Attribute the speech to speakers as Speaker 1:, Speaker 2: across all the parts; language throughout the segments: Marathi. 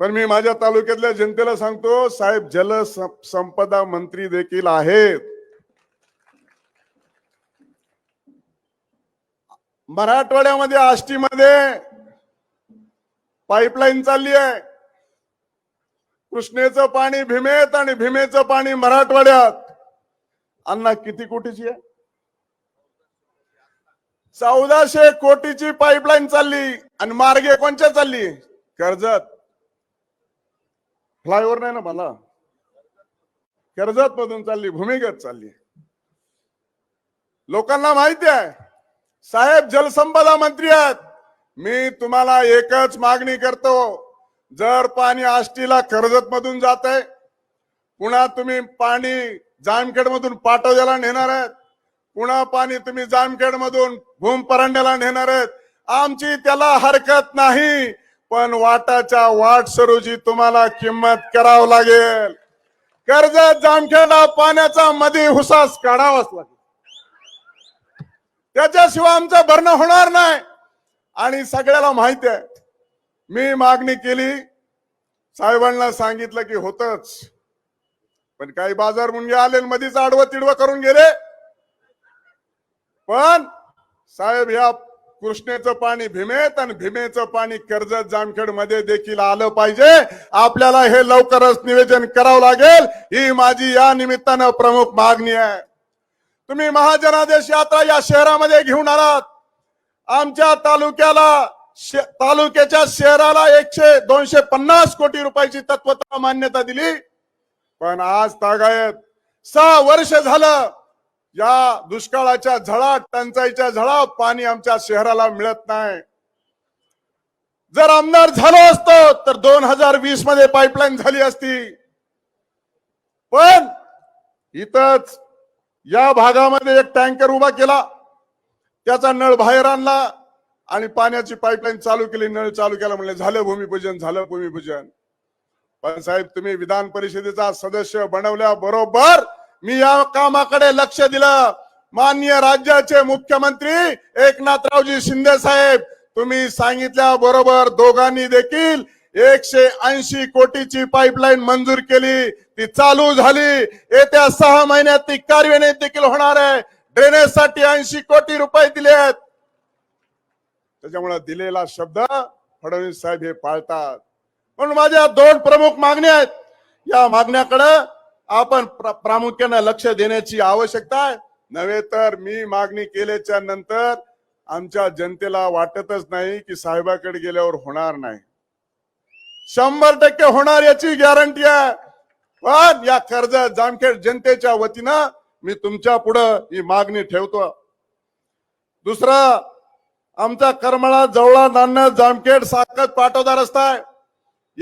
Speaker 1: पण मी माझ्या तालुक्यातल्या जनतेला सांगतो साहेब जल संपदा मंत्री देखील आहेत. मराठवाड्यामध्ये आष्टीमध्ये पाईपलाईन चालली आहे. कृष्णेचं पाणी भीमेत आणि भीमेचं पाणी मराठवाड्यात. अण्णा किती कोटीची आहे? चौदाशे कोटीची पाईपलाईन चालली आणि मार्गे कोणच्या चालली? कर्जत. फ्लायओव्हर नाही ना मला. कर्जत मधून चालली भूमिगत चालली. लोकांना माहिती आहे साहेब जलसंपदा मंत्री आहेत. मी तुम्हाला एकच मागणी करतो जर पाणी आष्टीला कर्जत मधून जात आहे पुन्हा तुम्ही पाणी जामखेड मधून पाटोद्याला नेणार आहेत. पुन्हा पाणी तुम्ही जामखेड मधून भूम परांड्याला नेणार आहेत. आमची त्याला हरकत नाही. पण वाटाच्या वाट सरूची तुम्हाला किंमत करावं लागेल. कर्जत जामखेडा पाण्याचा मध्ये हुसास काढावाच लागेल. त्याच्याशिवाय आमचं भरणं होणार नाही. आणि सगळ्याला माहिती आहे मी मागणी केली. साहेबांना सांगितलं की होतच. पण काही बाजार मुंगे आले मधीच आडवं तिडवं करून गेले. पण साहेब या कृष्णेचं पाणी भीमेत आणि भीमेचं पाणी कर्जत जामखेडमध्ये देखील आलं पाहिजे. आपल्याला हे लवकरच निवेदन करावं लागेल. ही माझी या निमित्तानं प्रमुख मागणी आहे. तुम्ही महाजनादेश यात्रा या शहरामध्ये घेऊन आलात. आमच्या तालुक्याला शे- तालुक्याच्या शहराला एकशे दोनशे पन्नास कोटी रुपयाची तत्वता मान्यता दिली. पण आज तागायत सहा वर्ष झालं. या दुष्काळाच्या झळा टंचाईच्या झळा पाणी आमच्या शहराला मिळत नाही. जर आमदार झालो असतो तर दोन हजार वीसमध्ये पाईपलाईन झाली असती. पण इथंच या भागामध्ये एक टँकर उभा केला. त्याचा नळ बाहेर आणला आणि पाण्याची पाईपलाईन चालू केली. नळ चालू केला म्हणले झालं भूमिपूजन झालं भूमिपूजन. पण साहेब तुम्ही विधान परिषदेचा सदस्य बनवल्या बरोबर मी या कामाकडे लक्ष दिलं. माननीय राज्याचे मुख्यमंत्री एकनाथरावजी शिंदे साहेब तुम्ही सांगितल्या बरोबर दोघांनी देखील एकशे ऐंशी कोटीची पाईपलाईन मंजूर केली. ती चालू झाली. येत्या सहा महिन्यात ती कार्यान्वित देखील होणार आहे. ड्रेनेजसाठी ऐंशी कोटी रुपये दिले आहेत. त्याच्यामुळे दिलेला शब्द फडणवीस साहेब हे पाळतात. म्हणून माझ्या दोन प्रमुख मागण्या आहेत. या मागण्याकडे आपण प्रा- प्रामुख्याने लक्ष देण्याची आवश्यकता आहे. नव्हे तर मी मागणी केल्याच्यानंतर आमच्या जनतेला वाटतच नाही की साहेबाकडे गेल्यावर होणार नाही. शंभर टक्के होणार याची गॅरंटी आहे. पण या कर्ज जामखेड जनतेच्या वतीनं मी तुमच्या पुढं ही मागणी ठेवतो. दुसरं आमचा करमळा जवळा नान्नर जामखेड साखर पाठवता रस्ता आहे.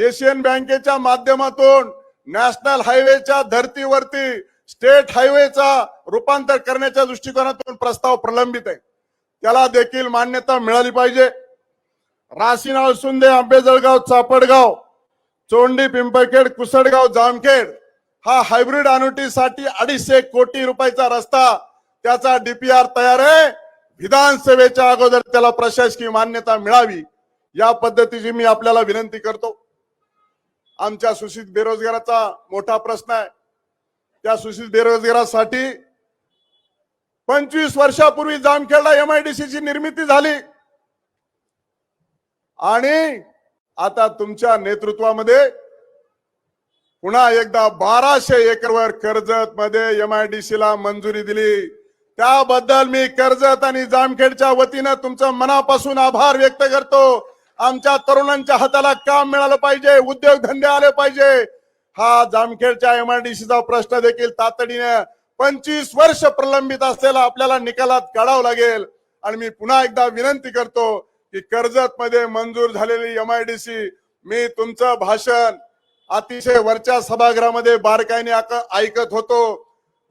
Speaker 1: एशियन बँकेच्या माध्यमातून नॅशनल हायवेच्या धर्तीवरती स्टेट हायवेचा रूपांतर करण्याच्या दृष्टिकोनातून प्रस्ताव प्रलंबित आहे. त्याला देखील मान्यता मिळाली पाहिजे. राशीनाळ सुंदे आंबेजळगाव चापडगाव चोंडी पिंपळखेड कुसडगाव जामखेड हा हायब्रिड अनुटीसाठी अडीचशे कोटी रुपयाचा रस्ता त्याचा डीपीआर तयार आहे. विधानसभेच्या अगोदर त्याला प्रशासकीय मान्यता मिळावी या पद्धतीची मी आपल्याला विनंती करतो. आमच्या सुशित बेरोजगाराचा मोठा प्रश्न आहे. त्या सुशित बेरोजगारासाठी पंचवीस वर्षापूर्वी जामखेडला एमआयडीसी ची निर्मिती झाली. आणि आता तुमच्या नेतृत्वामध्ये पुन्हा एकदा बाराशे एकरवर कर्जत मध्ये एमआयडीसी ला मंजुरी दिली. त्याबद्दल मी कर्जत आणि जामखेडच्या वतीनं तुमचं मनापासून आभार व्यक्त करतो. आमच्या तरुणांच्या हाताला काम मिळालं पाहिजे उद्योगधंदे आले पाहिजे. हा जामखेडच्या एमआयडीसीचा प्रश्न देखील तातडीने पंचवीस वर्ष प्रलंबित असलेला आपल्याला निकालात काढावं लागेल. आणि मी पुन्हा एकदा विनंती करतो की कर्जत मध्ये मंजूर झालेली एमआयडीसी मी तुमचं भाषण अतिशय वरच्या सभागृहामध्ये बारकाईने ऐकत होतो.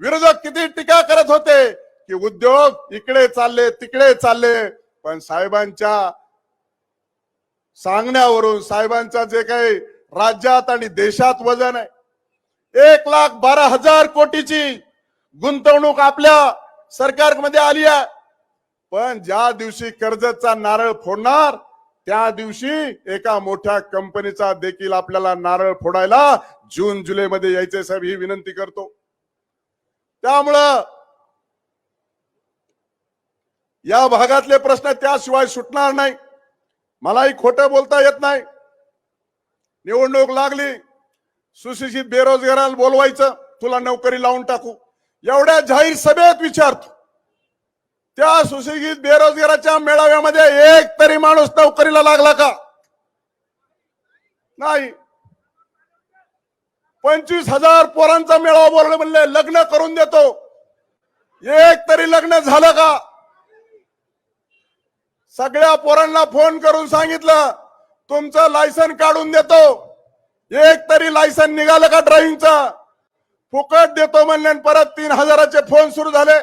Speaker 1: विरोधक किती टीका करत होते की उद्योग इकडे चालले तिकडे चालले. पण साहेबांच्या सांगण्यावरून साहेबांचा जे काही राज्यात आणि देशात वजन आहे. एक लाख बारा हजार कोटीची गुंतवणूक आपल्या सरकारमध्ये आली आहे. पण ज्या दिवशी कर्जतचा नारळ फोडणार त्या दिवशी एका मोठ्या कंपनीचा देखील आपल्याला नारळ फोडायला जून जुलै मध्ये यायचे साहेब ही विनंती करतो. त्यामुळं या भागातले प्रश्न त्याशिवाय सुटणार नाही. मलाही खोटं बोलता येत नाही. निवडणूक लागली सुशिक्षित बेरोजगाराला बोलवायचं तुला नोकरी लावून टाकू. एवढ्या जाहीर सभेत विचारतो. त्या सुशिक्षित बेरोजगाराच्या मेळाव्यामध्ये एक तरी माणूस नोकरीला लागला का? नाही. पंचवीस हजार पोरांचा मेळावा बोलले म्हणले लग्न करून देतो. एक तरी लग्न झालं का? सगळ्या पोरांना फोन करून सांगितलं तुमचं लायसन काढून देतो. एक तरी लायसन निघालं का ड्रायव्हिंगचं फुकट देतो म्हणले परत तीन हजाराचे फोन सुरू झाले.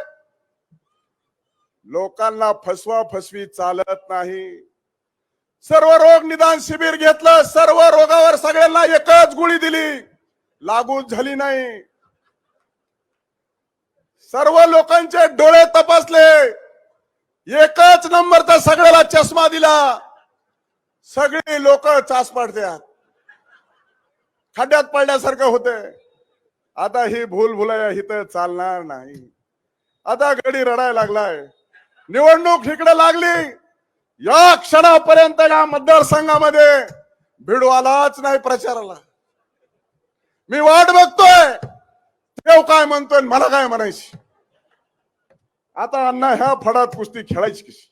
Speaker 1: लोकांना फसवा फसवी चालत नाही. सर्व रोग निदान शिबिर घेतलं सर्व रोगावर सगळ्यांना एकच गोळी दिली. लागू झाली नाही. सर्व लोकांचे डोळे तपासले. एकच नंबरचा सगळ्याला चष्मा दिला. सगळी लोक चास पाडत्यात. खड्ड्यात पडल्यासारखं होते आता ही भूल भुलाया इथं चालणार नाही. आता गडी रडायला लागलाय. निवडणूक इकडे लागली. या क्षणापर्यंत या मतदारसंघामध्ये भिडू आलाच नाही प्रचाराला. मी वाट बघतोय. देव काय म्हणतोय मला काय म्हणायची? आता अण्णा ह्या फडात कुस्ती खेळायची कशी?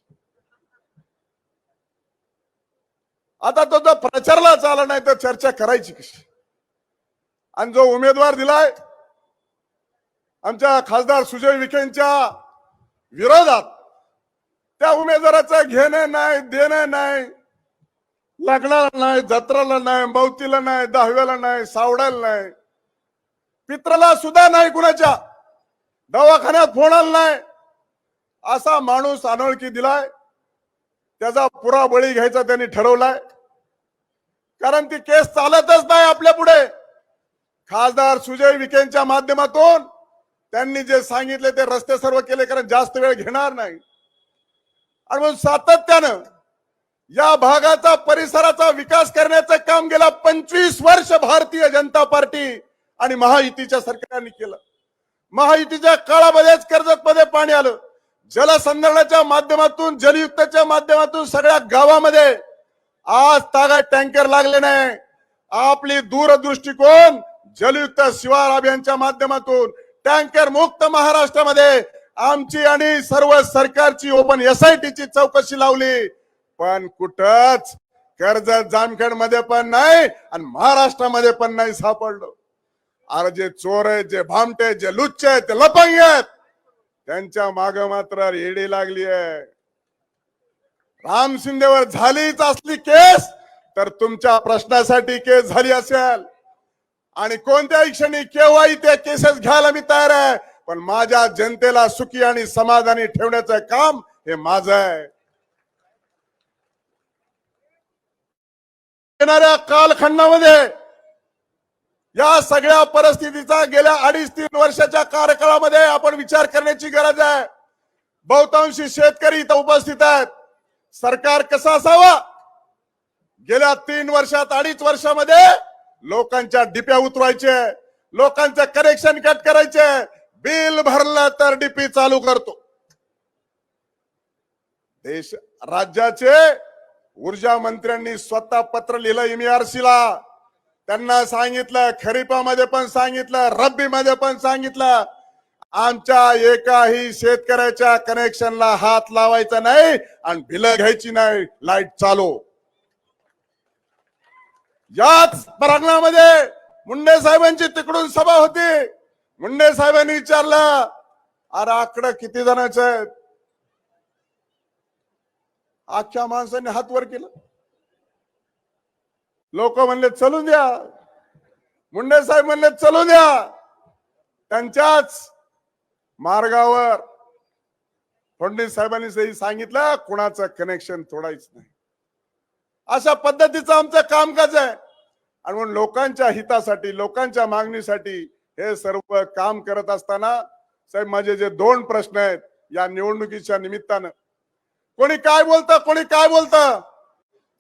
Speaker 1: आता तो जर प्रचारला चालला नाही तर चर्चा करायची कशी? आणि जो उमेदवार दिलाय आमच्या खासदार सुजय विखेंच्या विरोधात त्या उमेदवाराचं घेणं नाही देणं नाही लग्नाला नाही जत्राला नाही मौतीला नाही दहाव्याला नाही सावडायला नाही पित्राला सुद्धा नाही कुणाच्या दवाखान्यात फोडायला नाही. असा माणूस अनोळखी दिलाय त्याचा पुरा बळी घ्यायचा त्यांनी ठरवलाय. कारण ती केस चालतच नाही आपल्या पुढे. खासदार सुजय विखेंच्या माध्यमातून त्यांनी जे सांगितले ते रस्ते सर्व केले कारण जास्त वेळ घेणार नाही. आणि म्हणून सातत्यानं या भागाचा परिसराचा विकास करण्याचं काम गेला पंचवीस वर्ष भारतीय जनता पार्टी आणि महायुतीच्या सरकारने केलं. महायुतीच्या काळामध्येच कर्जत मध्ये पाणी आलं. जलसंधारणाच्या माध्यमातून जलयुक्तच्या माध्यमातून सगळ्या गावामध्ये आज तागा टँकर लागले नाही. आपली दूरदृष्टिकोन जलयुक्त शिवार अभियानच्या माध्यमातून टँकर मुक्त महाराष्ट्रामध्ये आमची आणि सर्व सरकारची ओपन एस आय टीची चौकशी लावली. पण कुठच कर्ज जामखेडमध्ये पण नाही आणि महाराष्ट्रामध्ये पण नाही सापडलो. अरे जे चोर आहेत जे भामटे जे लुच्चे आहेत ते लपंग आहेत. त्यांच्या माग मात्र येडी लागली आहे. राम शिंदेवर झालीच असली केस तर तुमच्या प्रश्नासाठी केस झाली असेल. आणि कोणत्याही क्षणी केव्हाही त्या केसेस घ्यायला मी तयार आहे पण माझ्या जनतेला सुखी आणि समाधानी ठेवण्याचं काम हे माझं आहे. येणाऱ्या कालखंडामध्ये या सगळ्या परिस्थितीचा गेल्या अडीच तीन वर्षाच्या कार्यकाळामध्ये आपण विचार करण्याची गरज आहे. बहुतांशी शेतकरी इथं उपस्थित आहेत. सरकार कसं असावा? गेल्या तीन वर्षात अडीच वर्षामध्ये लोकांच्या डिप्या उतरवायचे लोकांचं कनेक्शन कट करायचे बिल भरलं तर डीपी चालू करतो. देश राज्याचे ऊर्जा मंत्र्यांनी स्वतः पत्र लिहिलं एमईआरसी ला. त्यांना सांगितलं खरीपामध्ये पण सांगितलं रब्बीमध्ये पण सांगितलं. आमच्या एकाही शेतकऱ्याच्या कनेक्शनला हात लावायचा नाही आणि भिलं घ्यायची नाही. लाइट चालू. याच प्रांगणामध्ये मुंडे साहेबांची तिकडून सभा होती. मुंडे साहेबांनी विचारलं अरे आकडं किती जणांचं आहेत? अख्ख्या माणसाने हात वर केलं. लोक म्हणले चलून द्या. मुंडे साहेब म्हणले चलू द्या. त्यांच्याच मार्गावर फडणवीस साहेबांनी सांगितलं कुणाचं कनेक्शन तोडायचं नाही. अशा पद्धतीचं आमचं कामकाज आहे. आणि म्हणून लोकांच्या हितासाठी लोकांच्या मागणीसाठी हे सर्व काम करत असताना साहेब माझे जे दोन प्रश्न आहेत या निवडणुकीच्या निमित्तानं. कोणी काय बोलतं कोणी काय बोलतं?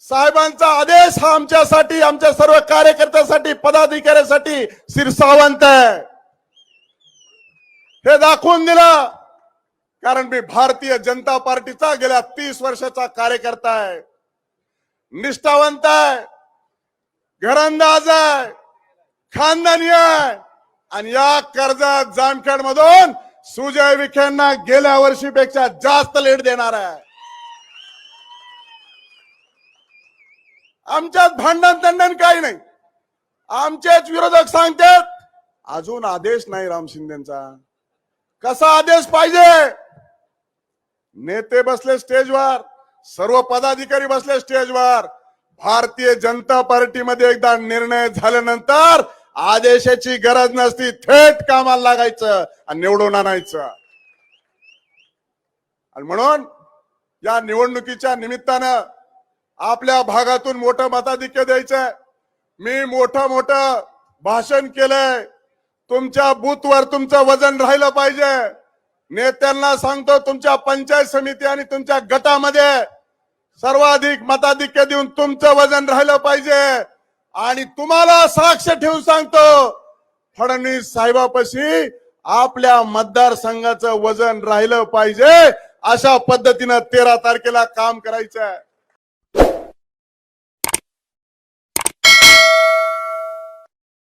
Speaker 1: साहेबांचा आदेश हा आमच्यासाठी आमच्या सर्व कार्यकर्त्यासाठी पदाधिकाऱ्यासाठी शिरसावंत आहे. हे दाखवून दिलं. कारण मी भारतीय जनता पार्टीचा गेल्या तीस वर्षाचा कार्यकर्ता आहे. निष्ठावंत आहे. घरंदाज आहे. खानदानी आहे. आणि या कर्जत जामखेड मधून सुजय विखेंना गेल्या वर्षीपेक्षा जास्त लेट देणार आहे. आमच्यात भांडण तंडण काही नाही. आमचेच विरोधक सांगतात अजून आदेश नाही राम शिंदेचा. कसा आदेश पाहिजे? नेते बसले स्टेजवर सर्व पदाधिकारी बसले स्टेजवर. भारतीय जनता पार्टीमध्ये एकदा निर्णय झाल्यानंतर आदेशाची गरज नसती थेट कामाला लागायचं आणि निवडून आणायचं. आणि म्हणून या निवडणुकीच्या निमित्तानं आपल्या भागातून मोठं मताधिक्य द्यायचंय. मी मोठं मोठं भाषण केलंय. तुमच्या बूथवर तुमचं वजन राहिलं पाहिजे. नेत्यांना सांगतो तुमच्या पंचायत समिती आणि तुमच्या गटामध्ये सर्वाधिक मताधिक्य देऊन तुमचं वजन राहिलं पाहिजे. आणि तुम्हाला साक्ष ठेवून सांगतो फडणवीस साहेबापाशी आपल्या मतदारसंघाचं वजन राहिलं पाहिजे अशा पद्धतीनं तेरा तारखेला काम करायचं आहे